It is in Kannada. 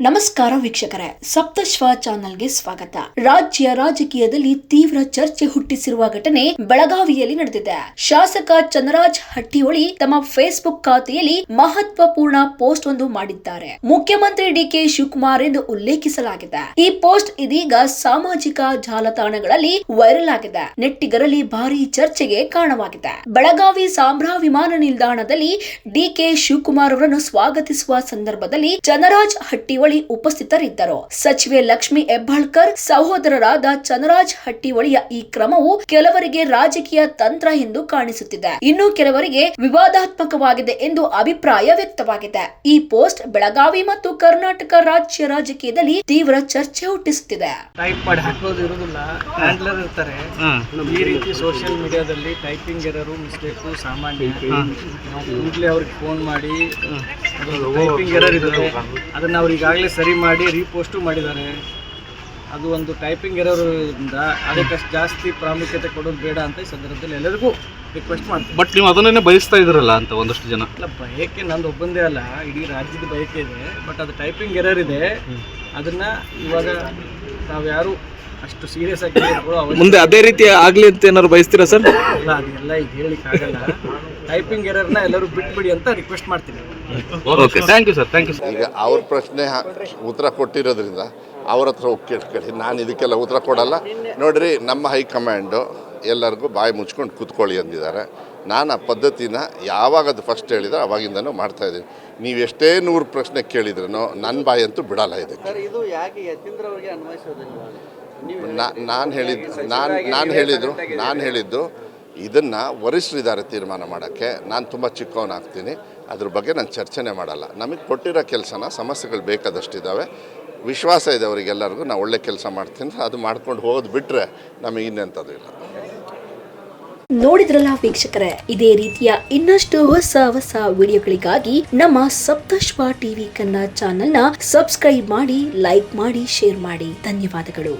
ನಮಸ್ಕಾರ ವೀಕ್ಷಕರೇ, ಸಪ್ತಶ್ವ ಚಾನೆಲ್ಗೆ ಸ್ವಾಗತ. ರಾಜ್ಯ ರಾಜಕೀಯದಲ್ಲಿ ತೀವ್ರ ಚರ್ಚೆ ಹುಟ್ಟಿಸಿರುವ ಘಟನೆ ಬೆಳಗಾವಿಯಲ್ಲಿ ನಡೆದಿದೆ. ಶಾಸಕ ಚಂದ್ರರಾಜ್ ಹಟ್ಟಿಹೊಳಿ ತಮ್ಮ ಫೇಸ್ಬುಕ್ ಖಾತೆಯಲ್ಲಿ ಮಹತ್ವಪೂರ್ಣ ಪೋಸ್ಟ್ ಒಂದು ಮಾಡಿದ್ದಾರೆ. ಮುಖ್ಯಮಂತ್ರಿ ಡಿಕೆ ಶಿವಕುಮಾರ್ ಎಂದು ಉಲ್ಲೇಖಿಸಲಾಗಿದೆ. ಈ ಪೋಸ್ಟ್ ಇದೀಗ ಸಾಮಾಜಿಕ ಜಾಲತಾಣಗಳಲ್ಲಿ ವೈರಲ್ ಆಗಿದೆ. ನೆಟ್ಟಿಗರಲ್ಲಿ ಭಾರಿ ಚರ್ಚೆಗೆ ಕಾರಣವಾಗಿದೆ. ಬೆಳಗಾವಿ ಸಾಂಬ್ರಾ ವಿಮಾನ ನಿಲ್ದಾಣದಲ್ಲಿ ಡಿಕೆ ಶಿವಕುಮಾರ್ ಅವರನ್ನು ಸ್ವಾಗತಿಸುವ ಸಂದರ್ಭದಲ್ಲಿ ಚಂದ್ರರಾಜ್ ಹಟ್ಟಿಹೊಳಿ ಉಪಸ್ಥಿತರಿದ್ದರು. ಸಚಿವೆ ಲಕ್ಷ್ಮಿ ಹೆಬ್ಬಾಳ್ಕರ್ ಸಹೋದರರಾದ ಚನರಾಜ್ ಹಟ್ಟಿವಳಿಯ ಈ ಕ್ರಮವು ಕೆಲವರಿಗೆ ರಾಜಕೀಯ ತಂತ್ರ ಎಂದು ಕಾಣಿಸುತ್ತಿದೆ. ಇನ್ನು ಕೆಲವರಿಗೆ ವಿವಾದಾತ್ಮಕವಾಗಿದೆ ಎಂದು ಅಭಿಪ್ರಾಯ ವ್ಯಕ್ತವಾಗಿದೆ. ಈ ಪೋಸ್ಟ್ ಬೆಳಗಾವಿ ಮತ್ತು ಕರ್ನಾಟಕ ರಾಜ್ಯ ರಾಜಕೀಯದಲ್ಲಿ ತೀವ್ರ ಚರ್ಚೆ ಹುಟ್ಟಿಸುತ್ತಿದೆ. ಟೈಪ್ ಮಾಡಿ ಹಾಕೋದು ಇರೋದಿಲ್ಲ. ಹ್ಯಾಂಡ್ಲರ್ ಇರ್ತಾರೆ. ಈ ರೀತಿ ಸೋಷಿಯಲ್ ಮೀಡಿಯಾದಲ್ಲಿ ಟೈಪಿಂಗ್ ಎರರು ಮಿಸ್ಟೇಕು ಸಾಮಾನ್ಯ. ನಾವು ಕೂಡಲೇ ಅವ್ರಿಗೆ ಫೋನ್ ಮಾಡಿ ಟೈಪಿಂಗ್ ಎರರ್ ಇದೆ ಅದನ್ನು ಅವ್ರು ಈಗಾಗಲೇ ಸರಿ ಮಾಡಿ ರೀಪೋಸ್ಟು ಮಾಡಿದ್ದಾರೆ. ಅದು ಒಂದು ಟೈಪಿಂಗ್ ಇಂದ ಅದಕ್ಕಷ್ಟು ಜಾಸ್ತಿ ಪ್ರಾಮುಖ್ಯತೆ ಕೊಡೋದು ಬೇಡ ಅಂತ ಈ ಸಂದರ್ಭದಲ್ಲಿ ಎಲ್ಲರಿಗೂ ರಿಕ್ವೆಸ್ಟ್ ಮಾಡ್ತೀನಿ. ಬಟ್ ನೀವು ಅದನ್ನೇ ಬಯಸ್ತಾ ಇದ್ರಲ್ಲ ಅಂತ ಒಂದಷ್ಟು ಜನ. ಇಲ್ಲ ಬಯಕೆ ನಂದು ಒಬ್ಬಂದೇ ಅಲ್ಲ ಇಡೀ ರಾಜ್ಯದ ಬಯಕೆ ಇದೆ. ಬಟ್ ಅದು ಟೈಪಿಂಗ್ ಎರರ್ ಇದೆ. ಅದನ್ನ ಇವಾಗ ನಾವು ಯಾರು ಅಷ್ಟು ಸೀರಿಯಸ್ ಆಗಿ ಮುಂದೆ ಅದೇ ರೀತಿ ಆಗಲಿ ಅಂತ ಏನಾದ್ರು ಬಯಸ್ತೀರಾ ಸರ್? ಇಲ್ಲ ಅದೆಲ್ಲ ಈಗ ಹೇಳಿಕ್ಕೆ ಆಗಲ್ಲ ಟೈಪಿಂಗ್ ಎರರ್ನ ಎಲ್ಲರೂ ಬಿಟ್ಬಿಡಿ ಅಂತ ರಿಕ್ವೆಸ್ಟ್ ಮಾಡ್ತೀನಿ. Okay thank you sir thank you sir ಈಗ ಅವ್ರ ಪ್ರಶ್ನೆ ಹ- ಉತ್ತರ ಕೊಟ್ಟಿರೋದ್ರಿಂದ ಅವ್ರ ಹತ್ರ ಹೋಗಿ ಕೇಳ್ಕೊಳ್ಳಿ ನಾನು ಇದಕ್ಕೆಲ್ಲ ಉತ್ತರ ಕೊಡಲ್ಲ. ನೋಡ್ರಿ ನಮ್ಮ ಹೈಕಮಾಂಡು ಎಲ್ಲರಿಗೂ ಬಾಯಿ ಮುಚ್ಕೊಂಡು ಕೂತ್ಕೊಳ್ಳಿ ಅಂದಿದ್ದಾರೆ. ನಾನು ಆ ಪದ್ಧತಿನ ಯಾವಾಗ ಅದು ಫಸ್ಟ್ ಹೇಳಿದ್ರೆ ಅವಾಗಿಂದನೂ ಮಾಡ್ತಾಯಿದ್ದೀನಿ ನೀವು ಎಷ್ಟೇ ನೂರು ಪ್ರಶ್ನೆ ಕೇಳಿದ್ರೂ ನನ್ನ ಬಾಯಿ ಅಂತೂ ಬಿಡಲ್ಲ ಇದಕ್ಕೆ. ಇದು ಯಾಕೆ ಯತೀಂದ್ರ ಅವರಿಗೆ ಅನ್ವಯಿಸೋದಿಲ್ಲ? ನಾನು ಹೇಳಿದ್ದು ನಾನು ನಾನು ಹೇಳಿದ್ದು ನಾನು ಹೇಳಿದ್ದು ಇದನ್ನು ವರಿಷ್ಠರಿದ್ದಾರೆ ತೀರ್ಮಾನ ಮಾಡೋಕ್ಕೆ. ನಾನು ತುಂಬ ಚಿಕ್ಕವನಾಗ್ತೀನಿ. ಅದ್ರ ಬಗ್ಗೆ ನಾನು ಚರ್ಚೆನೆ ಮಾಡಲ್ಲ. ನಮಗೆ ಕೊಟ್ಟಿರೋ ಕೆಲಸನ ಸಮಸ್ಯೆಗಳು ಬೇಕಾದಷ್ಟಿದ್ದಾವೆ ವಿಶ್ವಾಸ ಇದೆ ಅವರಿಗೆಲ್ಲರಿಗೂ ನಾವು ಒಳ್ಳೆ ಕೆಲಸ ಮಾಡ್ತೀನಿ, ಅದು ಮಾಡ್ಕೊಂಡು ಹೋಗೋದು ಬಿಟ್ಟರೆ ನಮಗೆ ಇನ್ನೆಂಥದ್ದು ಇಲ್ಲ. ನೋಡಿದ್ರಲ್ಲ ವೀಕ್ಷಕರೇ, ಇದೇ ರೀತಿಯ ಇನ್ನಷ್ಟು ಹೊಸ ಹೊಸ ವಿಡಿಯೋಗಳಿಗಾಗಿ ನಮ್ಮ ಸಪ್ತಶ್ವ ಟಿವಿ ಕನ್ನಡ ಚಾನೆಲ್ನ ಸಬ್ಸ್ಕ್ರೈಬ್ ಮಾಡಿ, ಲೈಕ್ ಮಾಡಿ, ಶೇರ್ ಮಾಡಿ. ಧನ್ಯವಾದಗಳು.